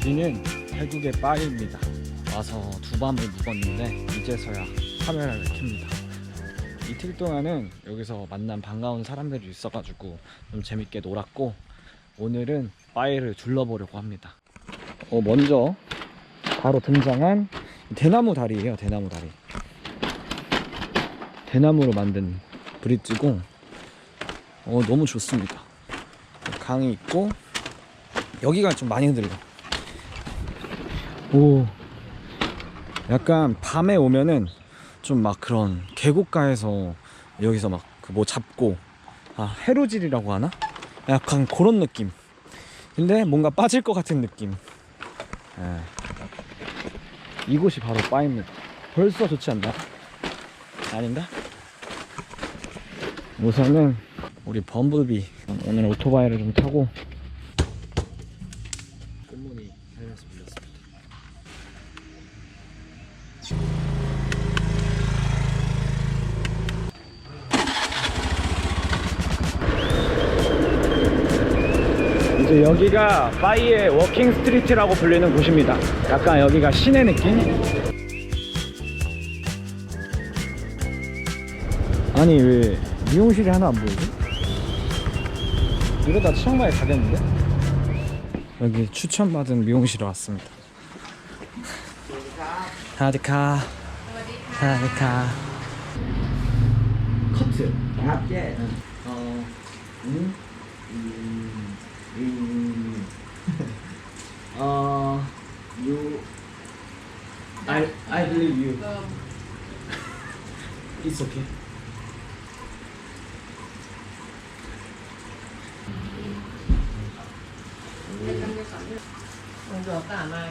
여기는 태국의 바입니다. 와서 두 밤을 묵었는데 이제서야 카메라를 켭니다. 이틀 동안은 여기서 만난 반가운 사람들이 있어가지고 좀 재밌게 놀았고 오늘은 바이를 둘러보려고 합니다. 어, 먼저 바로 등장한 대나무 다리예요. 대나무 다리. 대나무로 만든 브릿지고 어, 너무 좋습니다. 강이 있고 여기가 좀 많이 흔들려. 오, 약간 밤에 오면은 좀 막 그런 계곡가에서 여기서 막 그 뭐 잡고 아 해루질이라고 하나? 약간 그런 느낌. 근데 뭔가 빠질 것 같은 느낌. 예. 이곳이 바로 바입니다. 벌써 좋지 않나? 아닌가? 우선은 우리 범블비 오늘 오토바이를 좀 타고 끝문이 살려서 밀렸습니다. 이제 여기가 파이의 워킹 스트리트라고 불리는 곳입니다 약간 여기가 시내 느낌? 아니 왜 미용실이 하나 안 보이지? 이러다 치앙마이 가겠는데? 여기 추천받은 미용실에 왔습니다 하디카 하디카 커트 아, 예. 어, 응? Uh, you. I I believe you. It's okay. 먼저 아까 아마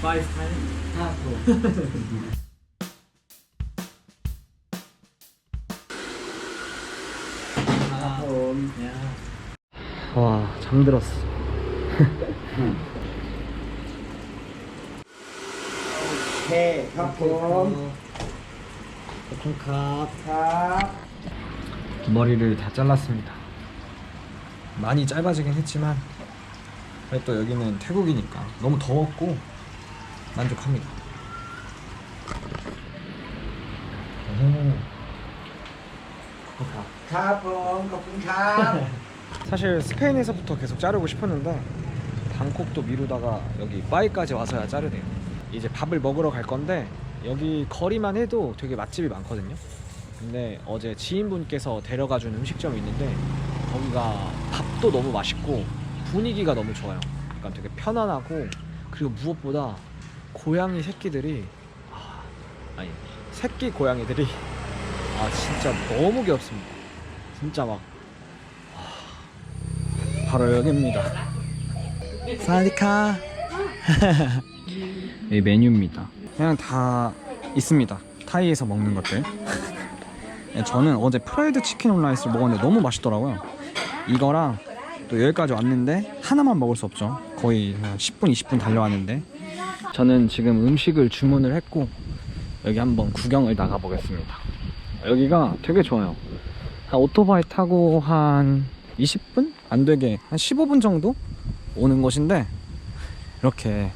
Five times. 다 아, 와 잠들었어 โอเคครับผม 콩캅. ครับ 머리를 다 잘랐습니다. 많이 짧아지긴 했지만 그래도 또 여기는 태국이니까 너무 더웠고 만족합니다. 오. ครับผมขอบคุณครับ 사실 스페인에서부터 계속 자르고 싶었는데 방콕도 미루다가 여기 바이까지 와서야 자르네요. 이제 밥을 먹으러 갈 건데 여기 거리만 해도 되게 맛집이 많거든요. 근데 어제 지인분께서 데려가 준 음식점이 있는데 거기가 밥도 너무 맛있고 분위기가 너무 좋아요. 약간 되게 편안하고 그리고 무엇보다 고양이 새끼들이 아, 아니 새끼 고양이들이 아 진짜 너무 귀엽습니다. 진짜 막 바로 여기입니다. 사디카. 이 메뉴입니다. 그냥 다 있습니다. 타이에서 먹는 것들. 네, 저는 어제 프라이드 치킨 온라이스를 먹었는데 너무 맛있더라고요. 이거랑 또 여기까지 왔는데 하나만 먹을 수 없죠. 거의 한 10분, 20분 달려왔는데 저는 지금 음식을 주문을 했고 여기 한번 구경을 나가 보겠습니다. 여기가 되게 좋아요. 한 오토바이 타고 한 20분? 안 되게 한 15분 정도 오는 곳인데 이렇게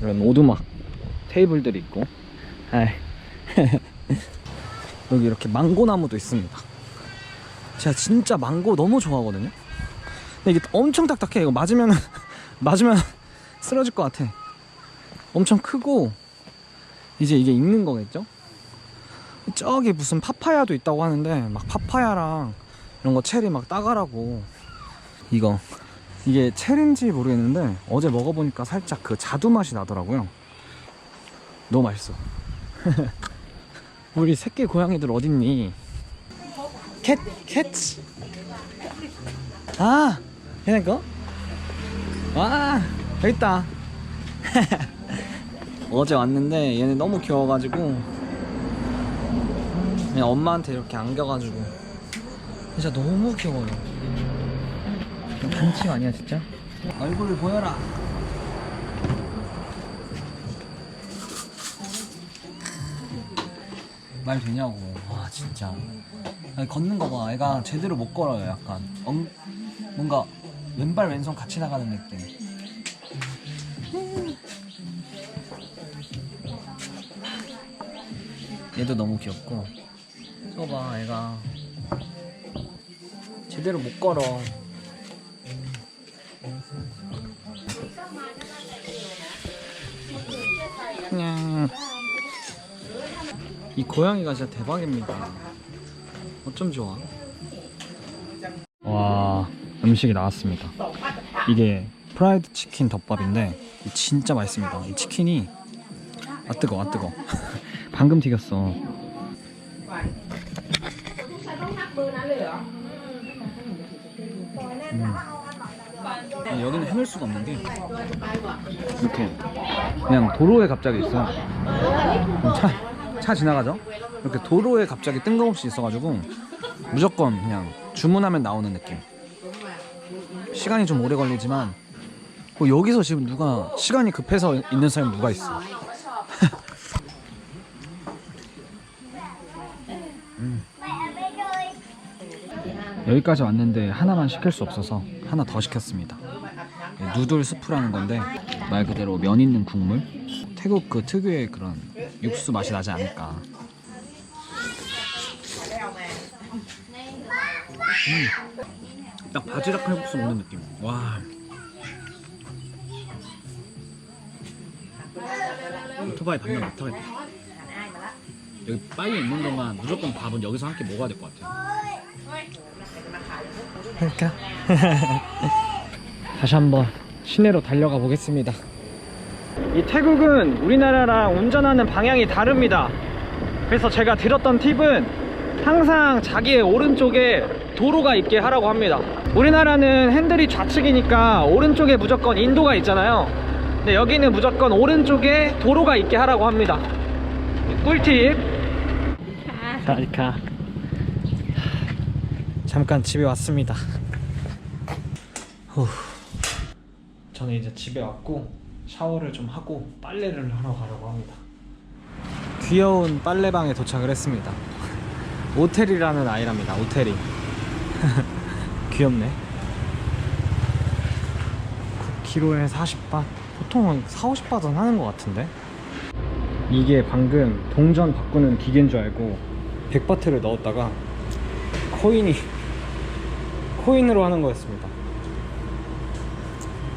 이런 오두막 테이블들이 있고. 여기 이렇게 망고 나무도 있습니다. 제가 진짜 망고 너무 좋아하거든요. 근데 이게 엄청 딱딱해. 이거 맞으면 맞으면 쓰러질 것 같아. 엄청 크고 이제 이게 익는 거겠죠? 저기 무슨 파파야도 있다고 하는데 막 파파야랑 이런 거 체리 막 따가라고 이거 이게 체리인지 모르겠는데 어제 먹어보니까 살짝 그 자두 맛이 나더라고요. 너무 맛있어. 우리 새끼 고양이들 어딨니? 캣 캣츠 아 얘네 거? 와 여기 있다. 어제 왔는데 얘네 너무 귀여워가지고 그냥 엄마한테 이렇게 안겨가지고. 진짜 너무 귀여워요 반칙 아니야 진짜? 얼굴을 보여라 말 되냐고 와 진짜 걷는 거 봐 애가 제대로 못 걸어요 약간 엉, 뭔가 왼발 왼손 같이 나가는 느낌. 얘도 너무 귀엽고. 저거 봐, 얘가 제대로 못 걸어. 그냥 이 고양이가 진짜 대박입니다. 어쩜 좋아? 와 음식이 나왔습니다. 이게 프라이드 치킨 덮밥인데 이 진짜 맛있습니다. 이 치킨이 아 뜨거 아 뜨거. 방금 튀겼어. 음. 여기는 해낼 수가 없는 게 이렇게 그냥 도로에 갑자기 있어요. 차, 차 지나가죠? 이렇게 도로에 갑자기 뜬금없이 있어가지고 무조건 그냥 주문하면 나오는 느낌. 시간이 좀 오래 걸리지만 뭐 여기서 지금 누가 시간이 급해서 있는 사람이 누가 있어? 음. 여기까지 왔는데 하나만 시킬 수 없어서 하나 더 시켰습니다. 네, 누들 스프라는 건데 말 그대로 면 있는 국물. 태국 그 특유의 그런 육수 맛이 나지 않을까. 음. 딱 바지락 칼국수 먹는 느낌. 와. 오토바이 반면 못 타겠다. 여기 빠이에 있는 동안 무조건 밥은 여기서 함께 먹어야 될 것 같아요. 그러니까 다시 한번 시내로 달려가 보겠습니다. 이 태국은 우리나라랑 운전하는 방향이 다릅니다. 그래서 제가 들었던 팁은 항상 자기의 오른쪽에 도로가 있게 하라고 합니다. 우리나라는 핸들이 좌측이니까 오른쪽에 무조건 인도가 있잖아요. 근데 여기는 무조건 오른쪽에 도로가 있게 하라고 합니다. 꿀팁. 자리카. 잠깐 집에 왔습니다. 후. 저는 이제 집에 왔고 샤워를 좀 하고 빨래를 하러 가려고 합니다. 귀여운 빨래방에 도착을 했습니다. 오텔이라는 아이랍니다. 오텔이. 귀엽네. 9kg에 40바. 보통은 4, 50바트는 하는 것 같은데. 이게 방금 동전 바꾸는 기계인 줄 알고 100바트를 넣었다가 코인이 코인으로 하는 거였습니다.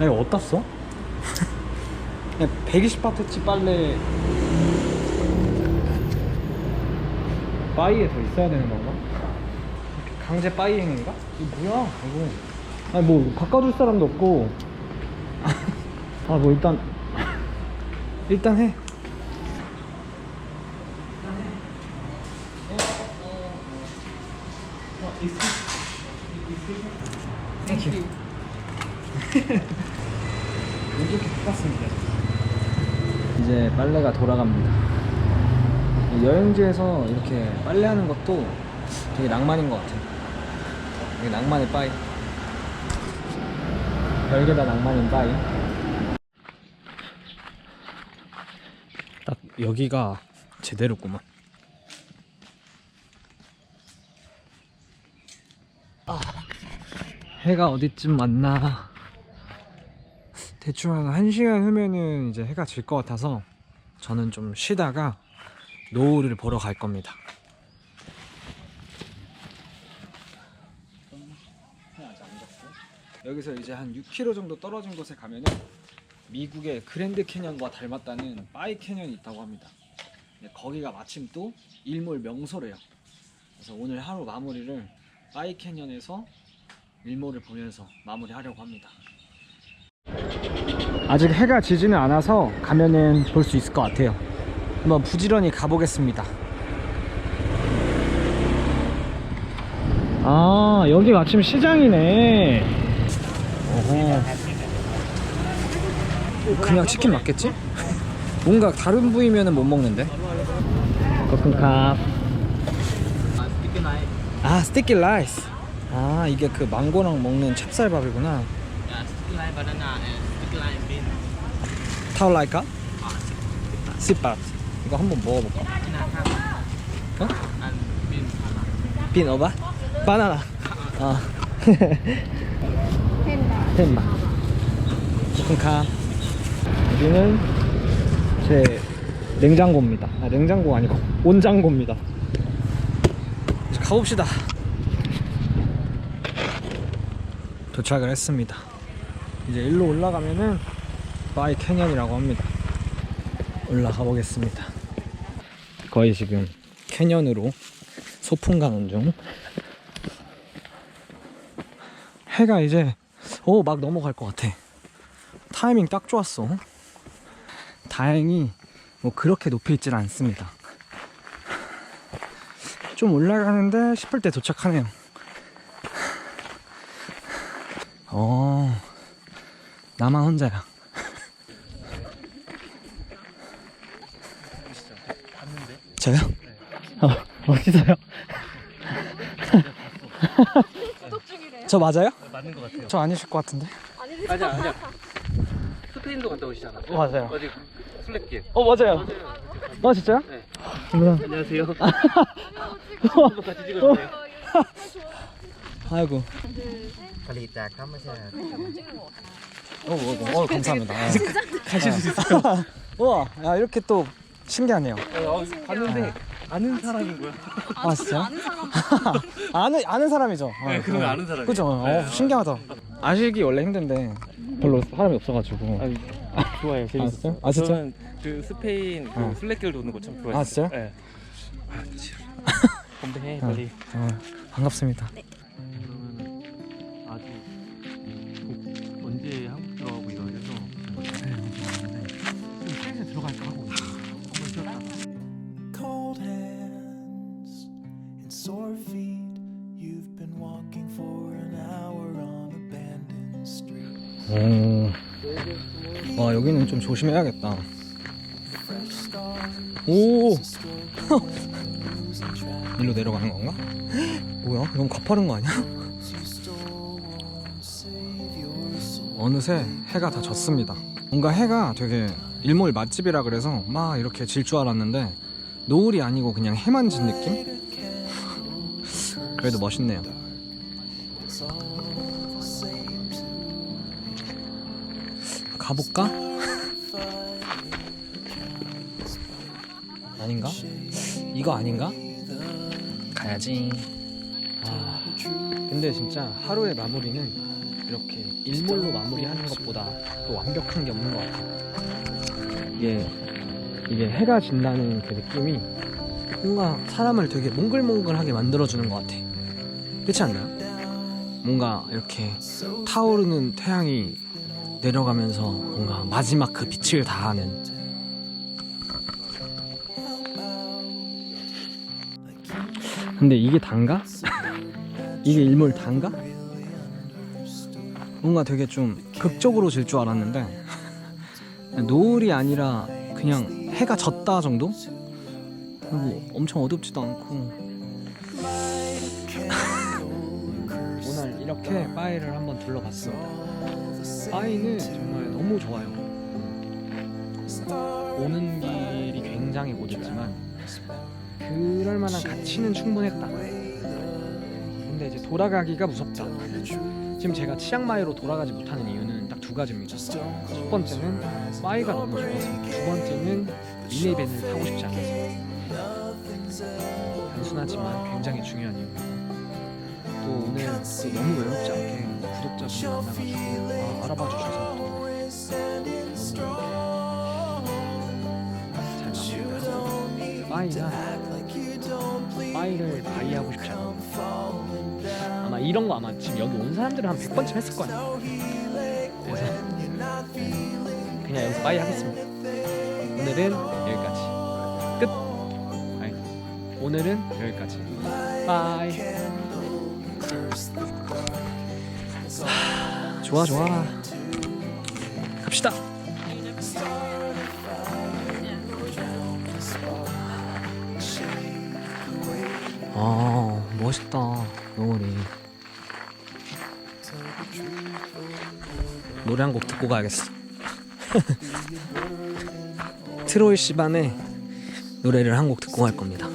나 이거 어디다 써? 그냥 120바트치 빨래 바이에 더 있어야 되는 건가? 강제 바이 행인가? 이거 뭐야 이거 아니 뭐 바꿔줄 사람도 없고 아 뭐 일단 일단 해 땡큐 이렇게 바꿨습니다 이제 빨래가 돌아갑니다. 여행지에서 이렇게 빨래하는 것도 되게 낭만인 것 같아요. 되게 낭만의 빠이. 별게다 낭만인 빠이. 딱 여기가 제대로구만. 해가 어디쯤 왔나? 대충 한 1시간 후면은 이제 해가 질 것 같아서 저는 좀 쉬다가 노을을 보러 갈 겁니다. 여기서 이제 한 6km 정도 떨어진 곳에 가면은 미국의 그랜드 캐년과 닮았다는 바이 캐년이 있다고 합니다. 근데 거기가 마침 또 일몰 명소래요. 그래서 오늘 하루 마무리를 바이 캐년에서 일몰을 보면서 마무리하려고 합니다. 아직 해가 지지는 않아서 가면은 볼 수 있을 것 같아요. 한번 부지런히 가보겠습니다. 아 여기 마침 시장이네. 어허. 그냥 치킨 맞겠지? 뭔가 다른 부위면은 못 먹는데. 거큰캅. 아 스티키 라이스. 아 이게 그 망고랑 먹는 찹쌀밥이구나. 타올라이까? 씨밥. 이거 한번 먹어볼까? 어? 빈 어바? 바나나. 아. 텐마 코쿤카 여기는 제 냉장고입니다 아 냉장고 아니고 온장고입니다 가봅시다 도착을 했습니다 이제 일로 올라가면은 바이 캐년이라고 합니다. 올라가 보겠습니다. 거의 지금 캐년으로 소풍 가는 중. 해가 이제 오 막 넘어갈 것 같아. 타이밍 딱 좋았어. 다행히 뭐 그렇게 높이 있질 않습니다. 좀 올라가는데 싶을 때 도착하네요. 어 나만 혼자야 저요? 어, 어디서요? 저 맞아요? 네, 맞는 것 같아요. 저 아니실 것 같은데. 아니야 아니야. 스페인도 갔다 오시잖아. 어, 맞아요. 어디 술래길. 어 맞아요. 어 진짜요? 네. 안녕하세요. 같이 찍었어요. 아이고. 달리기다 까마세요. 어, 어, 어, 감사합니다. 아, 가실 수 있어요. 우와, 야, 이렇게 또 신기하네요 어, 봤는데 아는 사람인 거야. 아 진짜요? 아는 아는 사람이죠 어, 네, 그러면 아는 사람이에요. 그죠 어, 네. 신기하다 아시기 원래 힘든데 별로 사람이 없어가지고 아, 좋아요. 재밌었어요? 아, 진짜? 저는 그 스페인 그 어. 술래길 도는 거 참 좋아해요. 아, 진짜요? 네. 아, 진짜. 건배해 어. 빨리. 어, 반갑습니다 그러면 아주 곧 언제 한 sore feet. You've been walking for an hour on abandoned street. 오. 와 여기는 좀 조심해야겠다 Fresh 오 losing track. 일로 내려가는 건가? 뭐야 너무 가파른 거 아니야? You still won't save your soul. 어느새 해가 다 졌습니다. 뭔가 해가 되게 일몰 맛집이라 그래서 막 이렇게 질 줄 알았는데 노을이 아니고 그냥 해만 진 느낌? 그래도 멋있네요. 가볼까? 아닌가? 이거 아닌가? 가야지. 아, 근데 진짜 하루의 마무리는 이렇게 일몰로 마무리하는 것보다 또 완벽한 게 없는 것 같아요. 이게 이게 해가 진다는 그 느낌이 뭔가 사람을 되게 몽글몽글하게 만들어주는 것 같아. 그렇지 않나요? 뭔가 이렇게 타오르는 태양이 내려가면서 뭔가 마지막 그 빛을 다하는 근데 이게 단가? 이게 일몰 단가? 뭔가 되게 좀 극적으로 질 줄 알았는데 노을이 아니라 그냥 해가 졌다 정도? 그리고 엄청 어둡지도 않고 이렇게 바이를 한번 둘러봤습니다. 바이는 정말 너무 좋아요. 오는 길이 굉장히 고됐지만 그럴 만한 가치는 충분했다. 근데 이제 돌아가기가 무섭다. 지금 제가 치앙마이로 돌아가지 못하는 이유는 딱 두 가지입니다. 첫 번째는 바이가 너무 좋아서 두 번째는 미니밴을 타고 싶지 않아서 단순하지만 굉장히 중요한 이유입니다 또 오늘 또 너무 외롭지 않게 구독자분 만나가지고 아, 알아봐 주셔서 또 너무 잘 마무리를 바이나 바이를 바이하고 싶지 않아 아마 이런 거 아마 지금 여기 온 사람들은 한 100번쯤 했을 거야 그래서 그냥 여기서 바이 하겠습니다. 오늘은 여기까지. 끝. 아니, 오늘은 여기까지. 바이 좋아 좋아. 갑시다. 아 멋있다 노을이 노래 한 곡 듣고 가야겠어. 트로이 시반의 노래를 한 곡 듣고 갈 겁니다